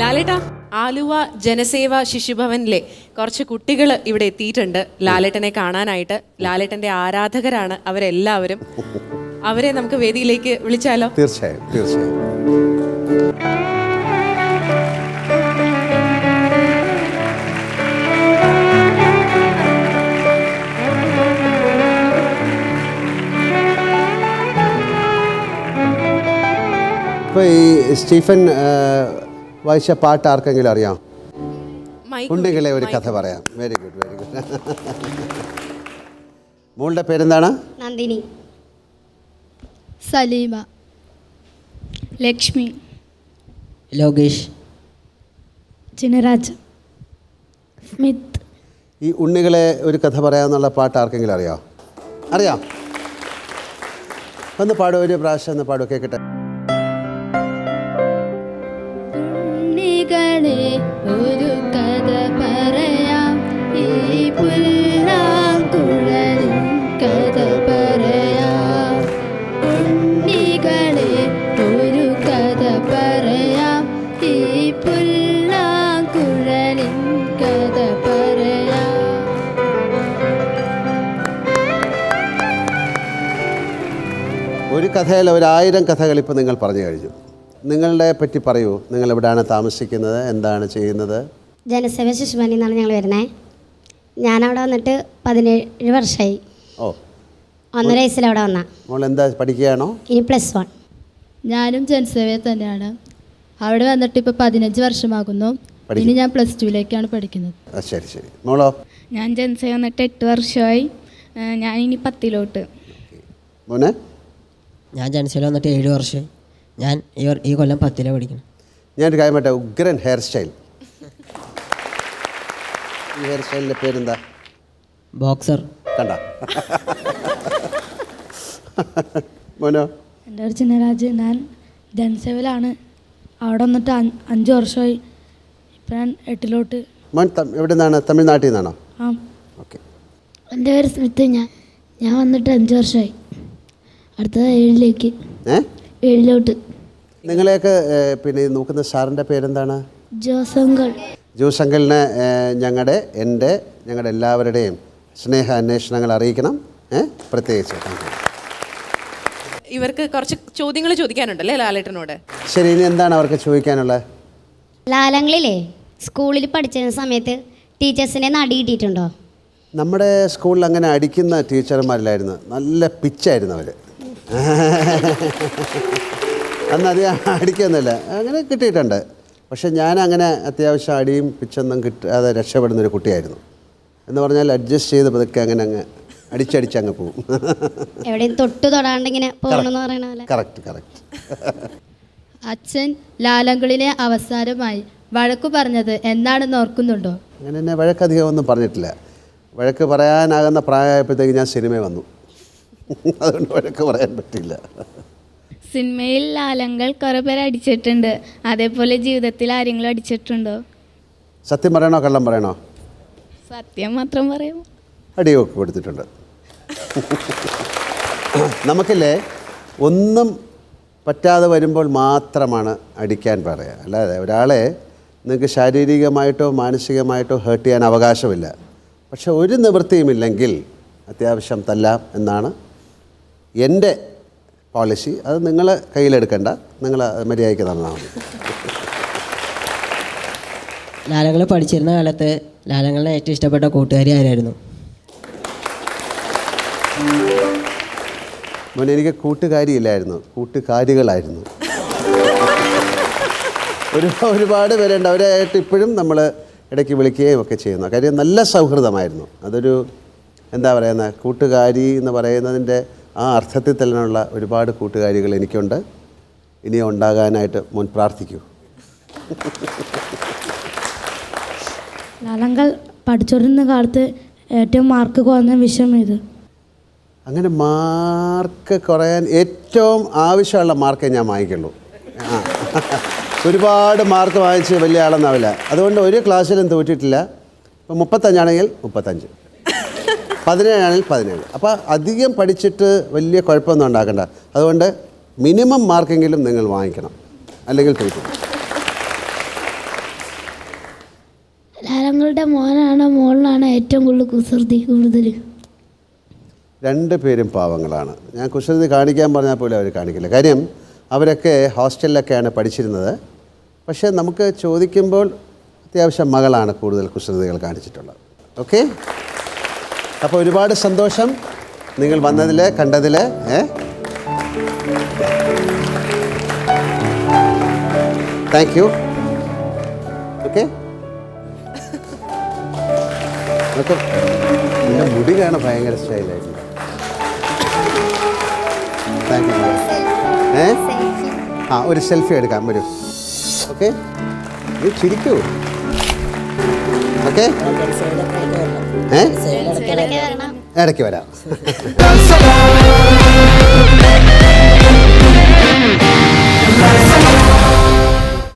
ലാലേട്ട ആലുവ ജനസേവ ശിശുഭവനിലെ കുറച്ച് കുട്ടികൾ ഇവിടെ എത്തിയിട്ടുണ്ട്. ലാലേട്ടനെ കാണാനായിട്ട്. ലാലേട്ടന്റെ ആരാധകരാണ് അവരെല്ലാവരും. അവരെ നമുക്ക് വേദിയിലേക്ക് വിളിച്ചാലോ? തീർച്ചയായും തീർച്ചയായും. ഇപ്പോൾ ഈ സ്റ്റീഫൻ വായിച്ച പാട്ട് ആർക്കെങ്കിലും അറിയാം? ഉണ്ടെങ്കിലേ ഒരു കഥ പറയാം. വെരി ഗുഡ് വെരി ഗുഡ് മോളുടെ പേരെന്താണ്? നന്ദിനി. സലീമ. ലക്ഷ്മി. ലോകേഷ്. ചിനരാജ് സ്മിത്ത്. ഈ ഉണ്ണികളെ ഒരു കഥ പറയാമെന്നുള്ള പാട്ട് ആർക്കെങ്കിലും അറിയാം? അറിയാം. ഒന്ന് പാടും ഒരു പ്രാവശ്യം ഒന്ന് പാടും കേൾക്കട്ടെ ഉണ്ണികളെ ഒരു കഥ പറയാം. ഈ പുല്ലാങ്കുഴലിൽ കഥ പറയാം. ഉണ്ണികളെ ഒരു കഥ പറയാം. ഈ പുല്ലാങ്കുഴലിൽ കഥ പറയാം. ഒരു കഥയല്ല ഒരായിരം കഥകൾ ഇപ്പോൾ നിങ്ങൾ പറഞ്ഞു കഴിഞ്ഞു. നിങ്ങളുടെ പറ്റി പറയൂ. നിങ്ങൾ എവിടെയാണ് താമസിക്കുന്നത്? എന്താണ് ചെയ്യുന്നത്? ജനസേവ ശിശുമണി എന്നാണ് ഞങ്ങൾ വരുന്നത് ഞാനവിടെ വന്നിട്ട് പതിനേഴ് വർഷമായി ഓ. ഒന്നര വയസ്സിൽ അവിടെ വന്ന. മോൾ എന്താ പഠിക്കുകയാണോ? ഇനി പ്ലസ് വൺ. ഞാനും ജനസേവയെ തന്നെയാണ്. അവിടെ വന്നിട്ട് ഇപ്പോൾ പതിനഞ്ച് വർഷമാകുന്നു. ഇനി ഞാൻ പ്ലസ് ടുവിലേക്കാണ് പഠിക്കുന്നത്. ശരി ശരി. മോളോ? ഞാൻ ജനസേവ വന്നിട്ട് എട്ട് വർഷമായി. ഞാൻ ഇനി പത്തിലോട്ട്. മോനെ? ഞാൻ ജനസേല വന്നിട്ട് ഏഴ് വർഷം ഞാൻ ഈ വർ- ഈ കൊല്ലം പത്തിലെ പഠിക്കണം ഞാനൊരു കാര്യം കാര്യമായിട്ട് ഉഗ്രൻ ഹെയർ സ്റ്റൈൽ ഈ ഹെയർ സ്റ്റൈലിന്റെ പേരെന്താ? ബോക്സർ കണ്ട. മോനോ? എന്റെ പേര് ചിന്നരാജ് ഞാൻ ജൻസേവിലാണ് അവിടെ വന്നിട്ട് അഞ്ച് അഞ്ച് വർഷമായി. ഇപ്പം ഞാൻ എട്ടിലോട്ട്. മോൻ തം- എവിടെ നിന്നാണ് തമിഴ്നാട്ടിൽ നിന്നാണോ? ആ. ഓക്കെ. എന്റെ പേര് സ്മിത്ത്. ഞാൻ ഞാൻ വന്നിട്ട് അഞ്ച് വർഷമായി. അടുത്തത് ഏഴിലേക്ക്. ഏ? ഏഴിലോട്ട്. നിങ്ങളെയൊക്കെ പിന്നെ നോക്കുന്ന സാറിന്റെ പേരെന്താണ്? ജോസങ്കൾ ജോസങ്കലിന് ഞങ്ങളുടെ എന്റെ ഞങ്ങളുടെ എല്ലാവരുടെയും സ്നേഹ അന്വേഷണങ്ങൾ അറിയിക്കണം ഏ പ്രത്യേകിച്ച്. ഇവർക്ക് കുറച്ച് ചോദ്യങ്ങൾ ചോദിക്കാനുണ്ടല്ലേ ലാലേട്ടനോട്? ശരി ഇനി എന്താണ് അവർക്ക് ചോദിക്കാനുള്ളത്? ലാലങ്ങളിലേ സ്കൂളിൽ പഠിച്ചിരുന്ന സമയത്ത് ടീച്ചേഴ്സിനെ നടി കിട്ടിയിട്ടുണ്ടോ? നമ്മുടെ സ്കൂളിൽ അങ്ങനെ അടിക്കുന്ന ടീച്ചർമാരിലായിരുന്നു. നല്ല പിച്ചായിരുന്നു അവർ അന്ന് അധികം അടിക്കുന്നില്ല അങ്ങനെ കിട്ടിയിട്ടുണ്ട്. പക്ഷേ ഞാൻ അങ്ങനെ അത്യാവശ്യം അടിയും പിച്ചൊന്നും കിട്ടാതെ രക്ഷപ്പെടുന്ന ഒരു കുട്ടിയായിരുന്നു. എന്ന് പറഞ്ഞാൽ അഡ്ജസ്റ്റ് ചെയ്ത് പതുക്കെ അങ്ങനെ അങ്ങ് അടിച്ചടിച്ച് അങ്ങ് പോകും എവിടെയും തൊട്ട് തൊടാണ്ട് ഇങ്ങനെ പോകണമെന്ന് പറയണ പോലെ. കറക്റ്റ് കറക്റ്റ് അച്ഛൻ ലാലങ്കുളിനെ അവസാനമായി വഴക്കു പറഞ്ഞത് എന്നാണ് ഓർക്കുന്നുണ്ടോ? അങ്ങനെ എന്നെ വഴക്കധികം ഒന്നും പറഞ്ഞിട്ടില്ല. വഴക്ക് പറയാനാകുന്ന പ്രായമായപ്പോഴത്തേക്ക് ഞാൻ സിനിമ വന്നു. അതുകൊണ്ട് വഴക്ക് പറയാൻ പറ്റില്ല. സിനിമയിൽ ലാലങ്ങൾ കുറേ പേര് അടിച്ചിട്ടുണ്ട്. അതേപോലെ ജീവിതത്തിൽ ആരെങ്കിലും അടിച്ചിട്ടുണ്ടോ? സത്യം പറയണോ കള്ളം പറയണോ? സത്യം മാത്രം പറയാമോ അടിയൊക്കെ കൊടുത്തിട്ടുണ്ട്. നമുക്കല്ലേ ഒന്നും പറ്റാതെ വരുമ്പോൾ മാത്രമാണ് അടിക്കാൻ പറയുക. അല്ലാതെ ഒരാളെ നിങ്ങൾക്ക് ശാരീരികമായിട്ടോ മാനസികമായിട്ടോ ഹേർട്ട് ചെയ്യാൻ അവകാശമില്ല. പക്ഷെ ഒരു നിവൃത്തിയുമില്ലെങ്കിൽ അത്യാവശ്യം തല്ലാം എന്നാണ് എന്റെ പോളിസി. അത് നിങ്ങൾ കയ്യിലെടുക്കേണ്ട. നിങ്ങൾ മര്യാദയ്ക്ക് തന്നാൽ മതി. ലാലങ്ങൾ പഠിച്ചിരുന്ന കാലത്ത് ലാലങ്ങളുടെ ഏറ്റവും ഇഷ്ടപ്പെട്ട കൂട്ടുകാരി ആരായിരുന്നു? മോനെ എനിക്ക് കൂട്ടുകാരിയില്ലായിരുന്നു കൂട്ടുകാരികളായിരുന്നു. ഒരു ഒരുപാട് പേരുണ്ട്. അവരായിട്ട് ഇപ്പോഴും നമ്മൾ ഇടയ്ക്ക് വിളിക്കുകയും ഒക്കെ ചെയ്യുന്നു. കാര്യം നല്ല സൗഹൃദമായിരുന്നു. അതൊരു എന്താ പറയുന്നത് കൂട്ടുകാരി എന്ന് പറയുന്നതിന്റെ ആ അർത്ഥത്തിൽ തന്നെയുള്ള ഒരുപാട് കൂട്ടുകാരികൾ എനിക്കുണ്ട്. ഇനിയും ഉണ്ടാകാനായിട്ട് മുൻ പ്രാർത്ഥിക്കൂ. ലാലങ്കൾ പഠിച്ചുകൊണ്ടിരുന്ന കാലത്ത് ഏറ്റവും മാർക്ക് കുറഞ്ഞ വിഷയം ഇത് അങ്ങനെ മാർക്ക് കുറയാൻ ഏറ്റവും ആവശ്യമുള്ള മാർക്കേ ഞാൻ വാങ്ങിക്കുള്ളൂ. ഒരുപാട് മാർക്ക് വാങ്ങിച്ച് വലിയ ആളൊന്നാവില്ല അതുകൊണ്ട് ഒരു ക്ലാസ്സിലും തോറ്റിട്ടില്ല. ഇപ്പം മുപ്പത്തഞ്ചാണെങ്കിൽ മുപ്പത്തഞ്ച്. പതിനേഴാണെങ്കിൽ പതിനേഴ്. അപ്പോൾ അധികം പഠിച്ചിട്ട് വലിയ കുഴപ്പമൊന്നും ഉണ്ടാക്കണ്ട. അതുകൊണ്ട് മിനിമം മാർക്കെങ്കിലും നിങ്ങൾ വാങ്ങിക്കണം. അല്ലെങ്കിൽ തോറ്റു ലാലങ്ങളുടെ മോനാണ് മോളിനാണോ ഏറ്റവും കൂടുതൽ കുസൃതി കൂടുതൽ. രണ്ട് പേരും പാവങ്ങളാണ്. ഞാൻ കുസൃതി കാണിക്കാൻ പറഞ്ഞാൽ പോലും അവർ കാണിക്കില്ല. കാര്യം അവരൊക്കെ ഹോസ്റ്റലിലൊക്കെയാണ് പഠിച്ചിരുന്നത്. പക്ഷേ നമുക്ക് ചോദിക്കുമ്പോൾ അത്യാവശ്യം മകളാണ് കൂടുതൽ കുസൃതികൾ കാണിച്ചിട്ടുള്ളത്. ഓക്കെ? അപ്പോൾ ഒരുപാട് സന്തോഷം നിങ്ങൾ വന്നതിൽ കണ്ടതിൽ ഏ? താങ്ക് യു ഓക്കെ നിന്റെ എന്റെ മുടി കാണാൻ ഭയങ്കര സ്റ്റൈലായിരുന്നു. താങ്ക് യു ഏ? ആ ഒരു സെൽഫി എടുക്കാം വരും. ഓക്കെ നീ ചിരിക്കൂ. ഓക്കെ. ഏ? ഇടയ്ക്ക് വരാം.